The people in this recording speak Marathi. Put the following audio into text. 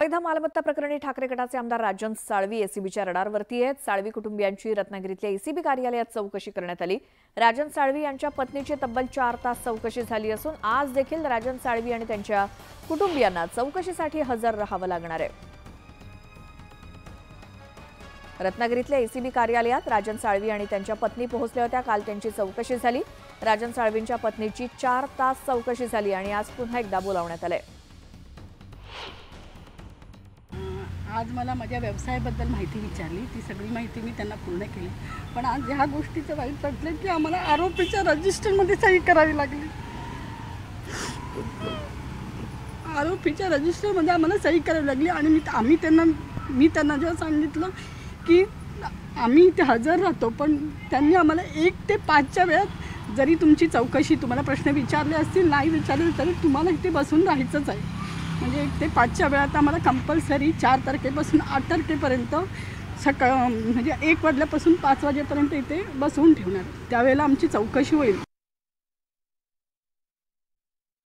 अवैध मालमत्ता प्रकरणी ठाकरे गटाचे आमदार राजन साळवी एसीबीच्या रडारवरती आहेत. साळवी कुटुंबियांची रत्नागिरीतल्या एसीबी कार्यालयात चौकशी करण्यात आली. राजन साळवी यांच्या पत्नीची तब्बल चार तास चौकशी झाली असून आज देखील राजन साळवी आणि त्यांच्या कुटुंबियांना चौकशीसाठी हजर राहावं लागणार आहे. रत्नागिरीतल्या एसीबी कार्यालयात राजन साळवी आणि त्यांच्या पत्नी पोहोचल्या होत्या. काल त्यांची चौकशी झाली. राजन साळवींच्या पत्नीची चार तास चौकशी झाली आणि आज पुन्हा एकदा बोलावण्यात आलंय. आज मला माझ्या व्यवसायाबद्दल माहिती विचारली. ती सगळी माहिती मी त्यांना पूर्ण केली. पण आज ह्या गोष्टीचं वाईट वाटलं की आम्हाला आरोपीच्या रजिस्टरमध्ये सही करावी लागली. आरोपीच्या रजिस्टरमध्ये आम्हाला सही करावी लागली आणि मी आम्ही त्यांना मी त्यांना जेव्हा सांगितलं की आम्ही इथे हजर राहतो पण त्यांनी आम्हाला एक ते पाचच्या वेळात जरी तुमची चौकशी तुम्हाला प्रश्न विचारले असतील नाही विचारले तरी तुम्हाला इथे बसून राहायचंच आहे. म्हणजे एक ते पाचच्या वेळात आम्हाला कंपल्सरी चार तारखेपासून आठ तारखेपर्यंत सकाळ म्हणजे एक वाजल्यापासून पाच वाजेपर्यंत इथे बसवून ठेवणार. त्यावेळेला आमची चौकशी होईल.